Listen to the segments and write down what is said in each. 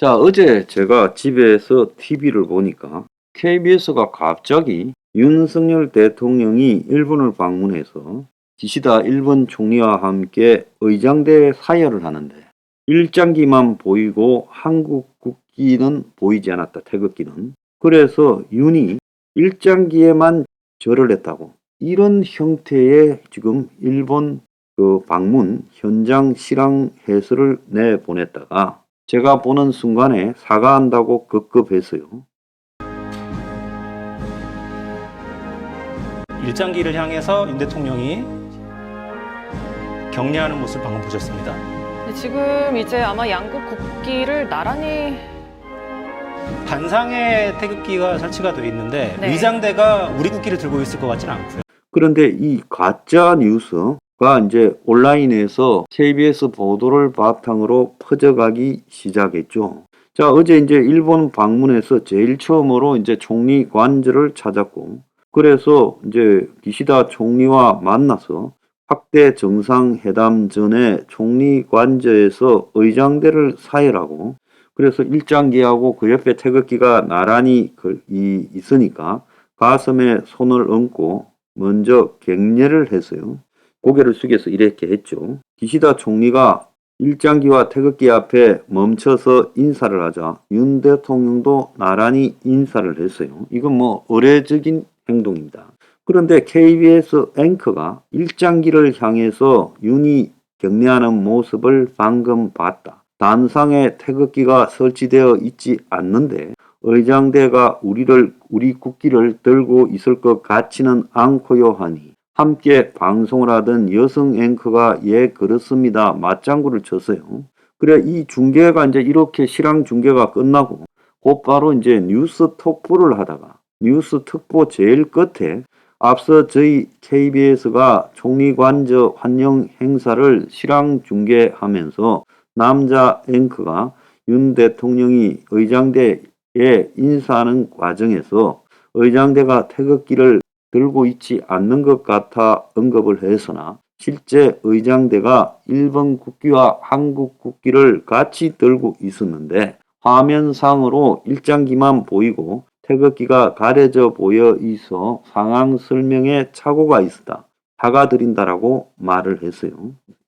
자, 어제 제가 집에서 TV를 보니까 KBS가 갑자기 윤석열 대통령이 일본을 방문해서 기시다 일본 총리와 함께 의장대 사열을 하는데 일장기만 보이고 한국 국기는 보이지 않았다. 태극기는. 그래서 윤이 일장기에만 절을 했다고. 이런 형태의 지금 일본 그 방문 현장 실황 해설을 내보냈다가 제가 보는 순간에 사과한다고 급급했어요. 일장기를 향해서 윤 대통령이 격려하는 모습을 방금 보셨습니다. 근데 지금 이제 아마 양국 국기를 나란히 반상의 태극기가 설치가 되어 있는데 네. 의장대가 우리 국기를 들고 있을 것 같지는 않고요. 그런데 이 가짜 뉴스 가 이제 온라인에서 KBS 보도를 바탕으로 퍼져가기 시작했죠. 자, 어제 이제 일본 방문해서 제일 처음으로 이제 총리 관저를 찾았고, 그래서 이제 기시다 총리와 만나서 확대 정상회담 전에 총리 관저에서 의장대를 사열하고, 그래서 일장기하고 그 옆에 태극기가 나란히 있으니까 가슴에 손을 얹고 먼저 격려를 했어요. 고개를 숙여서 이렇게 했죠. 기시다 총리가 일장기와 태극기 앞에 멈춰서 인사를 하자 윤 대통령도 나란히 인사를 했어요. 이건 뭐 의례적인 행동입니다. 그런데 KBS 앵커가 일장기를 향해서 윤이 격려하는 모습을 방금 봤다. 단상에 태극기가 설치되어 있지 않는데 의장대가 우리를 우리 국기를 들고 있을 것 같지는 않고요 하니 함께 방송을 하던 여성 앵커가 예 그렇습니다 맞장구를 쳤어요. 그래 이 중계가 이제 이렇게 실황 중계가 끝나고 곧바로 이제 뉴스 톡보를 하다가 뉴스 특보 제일 끝에 앞서 저희 KBS가 총리 관저 환영 행사를 실황 중계하면서 남자 앵커가 윤 대통령이 의장대에 인사하는 과정에서 의장대가 태극기를 들고 있지 않는 것 같아 언급을 했으나 실제 의장대가 일본 국기와 한국 국기를 같이 들고 있었는데 화면상으로 일장기만 보이고 태극기가 가려져 보여 있어 상황 설명에 착오가 있었다. 사과드린다라고 말을 했어요.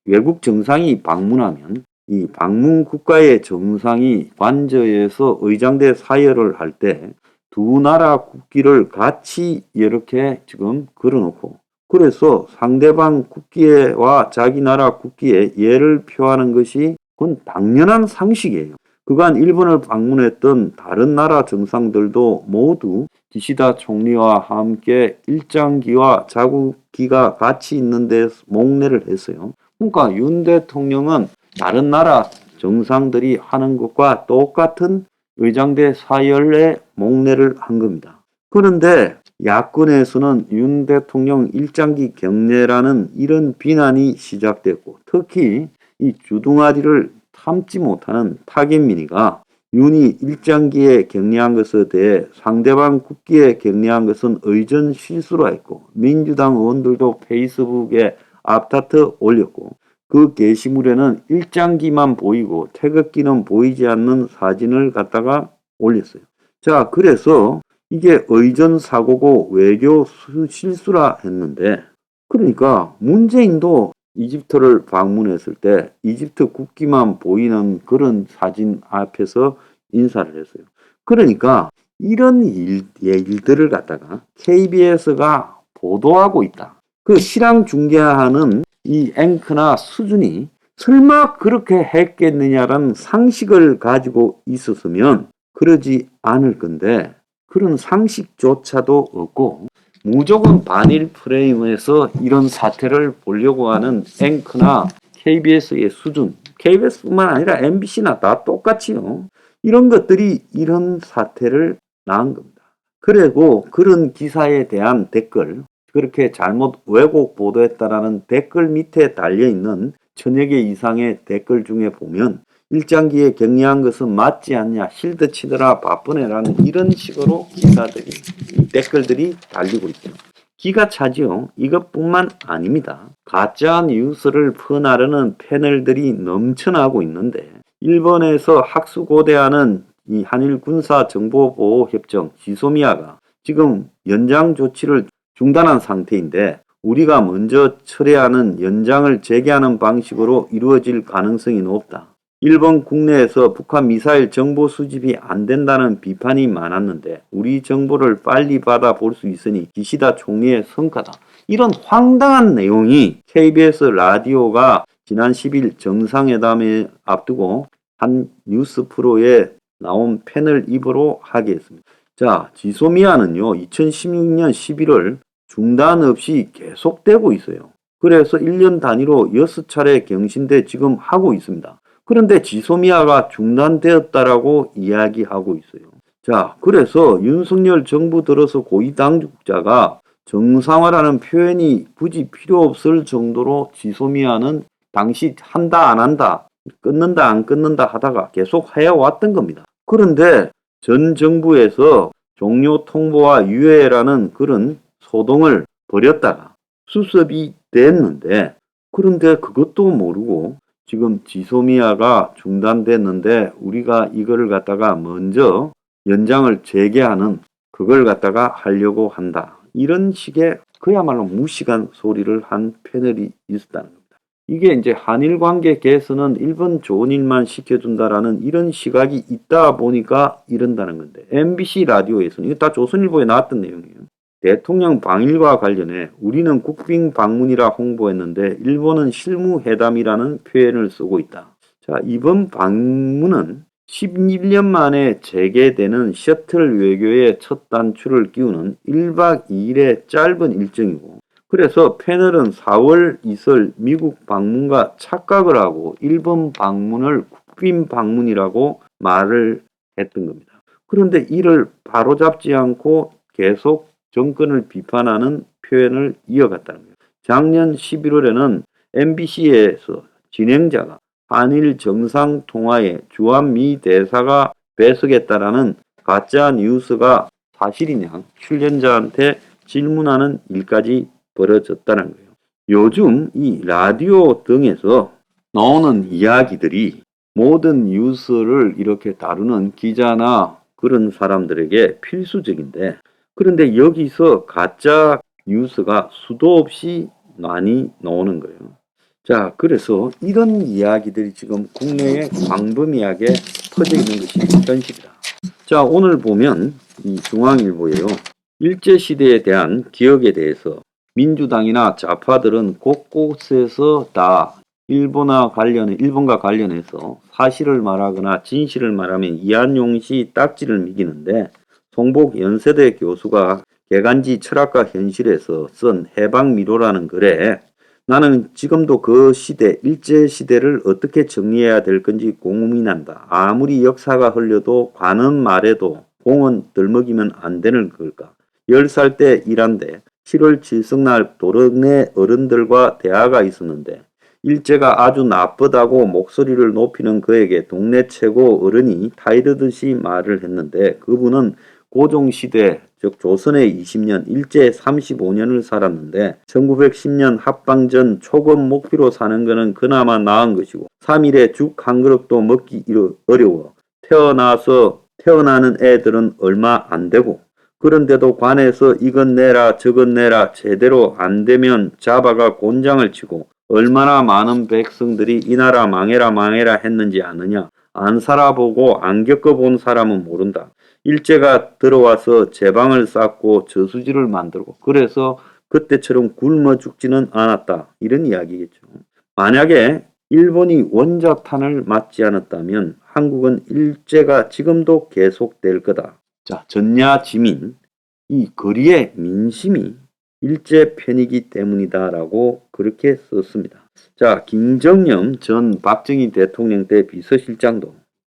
외국 정상이 방문하면 이 방문 국가의 정상이 관저에서 의장대 사열을 할 때 두 나라 국기를 같이 이렇게 지금 걸어놓고 그래서 상대방 국기와 자기 나라 국기에 예를 표하는 것이 그건 당연한 상식이에요. 그간 일본을 방문했던 다른 나라 정상들도 모두 기시다 총리와 함께 일장기와 자국기가 같이 있는 데 목례를 했어요. 그러니까 윤 대통령은 다른 나라 정상들이 하는 것과 똑같은 의장대 사열에 목례를 한 겁니다. 그런데 야권에서는 윤 대통령 일장기 경례라는 이런 비난이 시작됐고 특히 이 주둥아리를 참지 못하는 타겟민이가 윤이 일장기에 격려한 것에 대해 상대방 국기에 격려한 것은 의전 실수라 했고 민주당 의원들도 페이스북에 앞다퉈 올렸고 그 게시물에는 일장기만 보이고 태극기는 보이지 않는 사진을 갖다가 올렸어요. 자, 그래서 이게 의전 사고고 외교 수- 실수라 했는데 그러니까 문재인도 이집트를 방문했을 때 이집트 국기만 보이는 그런 사진 앞에서 인사를 했어요. 그러니까 이런 일, 예, 일들을 갖다가 KBS가 보도하고 있다. 그 실황 중계하는 이 앵커나 수준이 설마 그렇게 했겠느냐라는 상식을 가지고 있었으면 그러지 않을 건데 그런 상식조차도 없고 무조건 반일 프레임에서 이런 사태를 보려고 하는 앵커나 KBS의 수준, KBS뿐만 아니라 MBC나 다 똑같이요. 이런 것들이 이런 사태를 낳은 겁니다. 그리고 그런 기사에 대한 댓글, 그렇게 잘못 왜곡 보도했다라는 댓글 밑에 달려있는 천여 개 이상의 댓글 중에 보면 일장기에 격려한 것은 맞지 않냐 실드 치더라 바쁘네라는 이런 식으로 기사들이 이 댓글들이 달리고 있죠. 기가 차지요. 이것뿐만 아닙니다. 가짜 뉴스를 퍼나르는 패널들이 넘쳐나고 있는데 일본에서 학수고대하는 이 한일 군사 정보보호 협정 지소미아가 지금 연장 조치를 중단한 상태인데 우리가 먼저 철회하는 연장을 재개하는 방식으로 이루어질 가능성이 높다. 일본 국내에서 북한 미사일 정보 수집이 안 된다는 비판이 많았는데 우리 정보를 빨리 받아 볼 수 있으니 기시다 총리의 성과다. 이런 황당한 내용이 KBS 라디오가 지난 10일 정상회담에 앞두고 한 뉴스 프로에 나온 패널 입으로 하게 했습니다. 자, 지소미아는요, 2016년 11월 중단 없이 계속되고 있어요. 그래서 1년 단위로 6차례 경신대 지금 하고 있습니다. 그런데 지소미아가 중단되었다라고 이야기하고 있어요. 자, 그래서 윤석열 정부 들어서 고위 당국자가 정상화라는 표현이 굳이 필요 없을 정도로 지소미아는 당시 한다 안 한다 끊는다 안 끊는다 하다가 계속 해왔던 겁니다. 그런데 전 정부에서 종료 통보와 유예라는 그런 소동을 벌였다가 수습이 됐는데 그런데 그것도 모르고 지금 지소미아가 중단됐는데 우리가 이거를 갖다가 먼저 연장을 재개하는 그걸 갖다가 하려고 한다. 이런 식의 그야말로 무식한 소리를 한 패널이 있었다는 겁니다. 이게 이제 한일 관계 개선은 일본 좋은 일만 시켜준다라는 이런 시각이 있다 보니까 이런다는 건데 MBC 라디오에서는 이거 다 조선일보에 나왔던 내용이에요. 대통령 방일과 관련해 우리는 국빈 방문이라 홍보했는데 일본은 실무회담이라는 표현을 쓰고 있다. 자, 이번 방문은 11년 만에 재개되는 셔틀 외교의 첫 단추를 끼우는 1박 2일의 짧은 일정이고 그래서 패널은 4월 이설 미국 방문과 착각을 하고 일본 방문을 국빈 방문이라고 말을 했던 겁니다. 그런데 이를 바로잡지 않고 계속 정권을 비판하는 표현을 이어갔다는 거예요. 작년 11월에는 MBC에서 진행자가 한일 정상 통화에 주한미 대사가 배석했다라는 가짜 뉴스가 사실이냐 출연자한테 질문하는 일까지 벌어졌다는 거예요. 요즘 이 라디오 등에서 나오는 이야기들이 모든 뉴스를 이렇게 다루는 기자나 그런 사람들에게 필수적인데 그런데 여기서 가짜 뉴스가 수도 없이 많이 나오는 거예요. 자, 그래서 이런 이야기들이 지금 국내에 광범위하게 퍼져 있는 것이 현실이다. 자, 오늘 보면 이 중앙일보예요. 일제시대에 대한 기억에 대해서 민주당이나 좌파들은 곳곳에서 다 일본과 관련해 일본과 관련해서 사실을 말하거나 진실을 말하면 이한용시 딱지를 매기는데 송복 연세대 교수가 개간지 철학과 현실에서 쓴 해방미로라는 글에 나는 지금도 그 시대, 일제 시대를 어떻게 정리해야 될 건지 고민한다. 아무리 역사가 흘려도 관은 말해도 공은 들먹이면 안 되는 걸까? 10살 때 일한데 7월 칠성날 도릉내 어른들과 대화가 있었는데 일제가 아주 나쁘다고 목소리를 높이는 그에게 동네 최고 어른이 타이르듯이 말을 했는데 그분은 고종시대 즉 조선의 20년 일제 35년을 살았는데 1910년 합방 전 초급 목비로 사는 것은 그나마 나은 것이고 3일에 죽 한 그릇도 먹기 어려워 태어나서 태어나는 애들은 얼마 안 되고 그런데도 관에서 이건 내라 저건 내라 제대로 안 되면 잡아가 곤장을 치고 얼마나 많은 백성들이 이 나라 망해라 망해라 했는지 아느냐 안 살아보고 안 겪어본 사람은 모른다. 일제가 들어와서 제방을 쌓고 저수지를 만들고 그래서 그때처럼 굶어 죽지는 않았다. 이런 이야기겠죠. 만약에 일본이 원자탄을 맞지 않았다면 한국은 일제가 지금도 계속될 거다. 자, 전야 지민 이 거리의 민심이 일제 편이기 때문이다라고 그렇게 썼습니다. 자, 김정영 전 박정희 대통령 때 비서실장도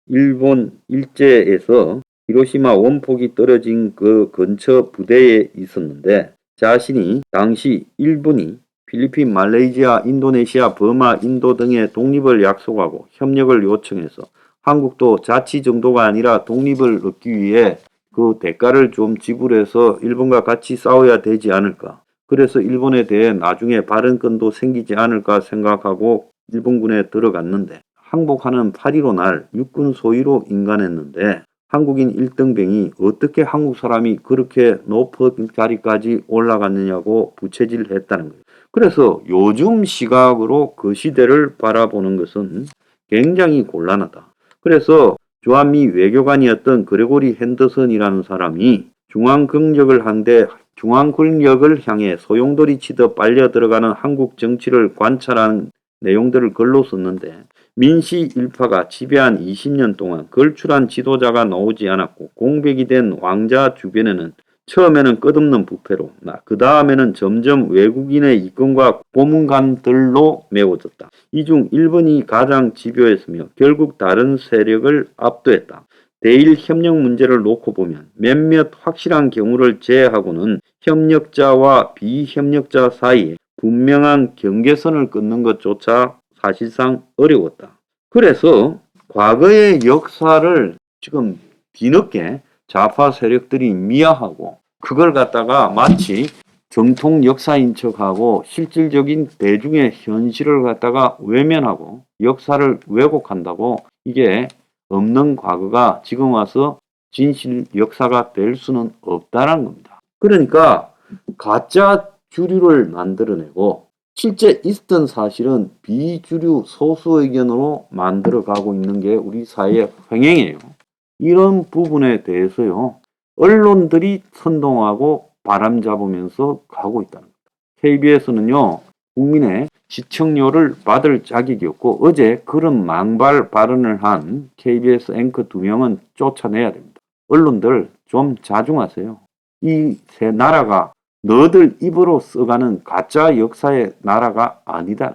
일본 일제에서 히로시마 원폭이 떨어진 그 근처 부대에 있었는데 자신이 당시 일본이 필리핀, 말레이시아, 인도네시아, 버마, 인도 등의 독립을 약속하고 협력을 요청해서 한국도 자치 정도가 아니라 독립을 얻기 위해 그 대가를 좀 지불해서 일본과 같이 싸워야 되지 않을까. 그래서 일본에 대해 나중에 발언권도 생기지 않을까 생각하고 일본군에 들어갔는데 항복하는 8.15 날 육군 소위로 인간했는데 한국인 1등병이 어떻게 한국 사람이 그렇게 높은 자리까지 올라갔느냐고 부채질했다는 거예요. 그래서 요즘 시각으로 그 시대를 바라보는 것은 굉장히 곤란하다. 그래서 주한미 외교관이었던 그레고리 핸더슨이라는 사람이 중앙 권력을 한데 중앙 권력을 향해 소용돌이 치듯 빨려 들어가는 한국 정치를 관찰한 내용들을 글로 썼는데 민씨 일파가 지배한 20년 동안 걸출한 지도자가 나오지 않았고 공백이 된 왕자 주변에는 처음에는 끝없는 부패로 그 다음에는 점점 외국인의 이권과 고문관들로 메워졌다. 이 중 일본이 가장 집요했으며 결국 다른 세력을 압도했다. 대일 협력 문제를 놓고 보면 몇몇 확실한 경우를 제외하고는 협력자와 비협력자 사이에 분명한 경계선을 끊는 것조차 사실상 어려웠다. 그래서 과거의 역사를 지금 뒤늦게 좌파 세력들이 미화하고 그걸 갖다가 마치 정통 역사인 척하고 실질적인 대중의 현실을 갖다가 외면하고 역사를 왜곡한다고 이게 없는 과거가 지금 와서 진실 역사가 될 수는 없다는 겁니다. 그러니까 가짜 주류를 만들어내고 실제 있었던 사실은 비주류 소수 의견으로 만들어 가고 있는 게 우리 사회의 횡행이에요. 이런 부분에 대해서요. 언론들이 선동하고 바람 잡으면서 가고 있다는 겁니다. KBS는요. 국민의 시청료를 받을 자격이 없고 어제 그런 망발 발언을 한 KBS 앵커 두 명은 쫓아내야 됩니다. 언론들 좀 자중하세요. 이 세 나라가 너들 입으로 써가는 가짜 역사의 나라가 아니다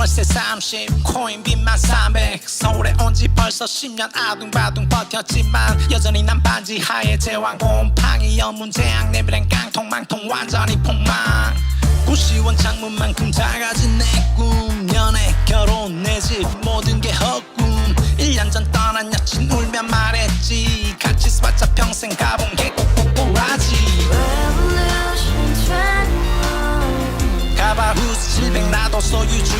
월세 30 코인 빚만 300 서울에 온 지 벌써 10년 아둥바둥 버텼지만 여전히 난 반지 하에 제왕. 곰팡이 연문 재앙 내비랭 깡통 망통 완전히 폭망. 고시원 창문만큼 작아진 내 꿈. 연애 결혼 내 집 모든 게 헛꿈. 1년 전 떠난 여친 울며 말했지. 같이 스봤자 평생 가본 게21 가발 후스 700 나도 소유주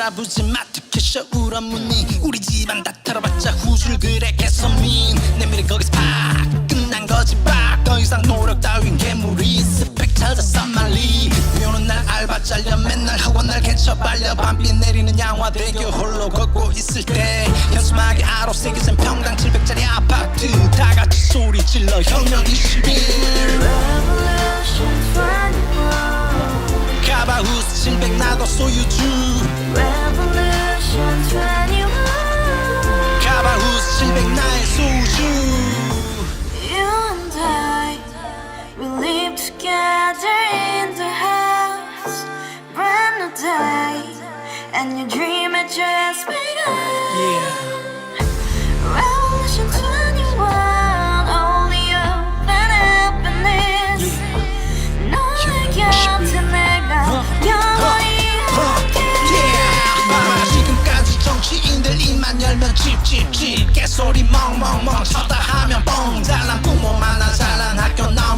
우라부지 마트 캐셔 울어무니. 우리 집안 다 털어봤자 후줄 그래 개선민. 내 미래 거기서 팍 끝난 거지 팍더 이상 노력 따윈 괴물이 스펙 찾아서 말리. 비 오는 날 알바 잘려 맨날 학원 날 개쳐 발려. 밤비 내리는 양화대교 홀로 걷고 있을 때 현수막에 아로 새겨진 평당 700짜리 아파트. 다 같이 소리 질러 혁명 21 Revolution 21 가발 후스 700 나도 소유주 Revolution 21 가발 후스 700 나의 소주 You and I, we live together in the house. Brand new day, and your dream had just begun. Yeah. Revolution 21, 열면 찝찝찝 개소리 멍멍멍 쳤다 하면 뻥. 잘난 부모 만나 잘난 학교 나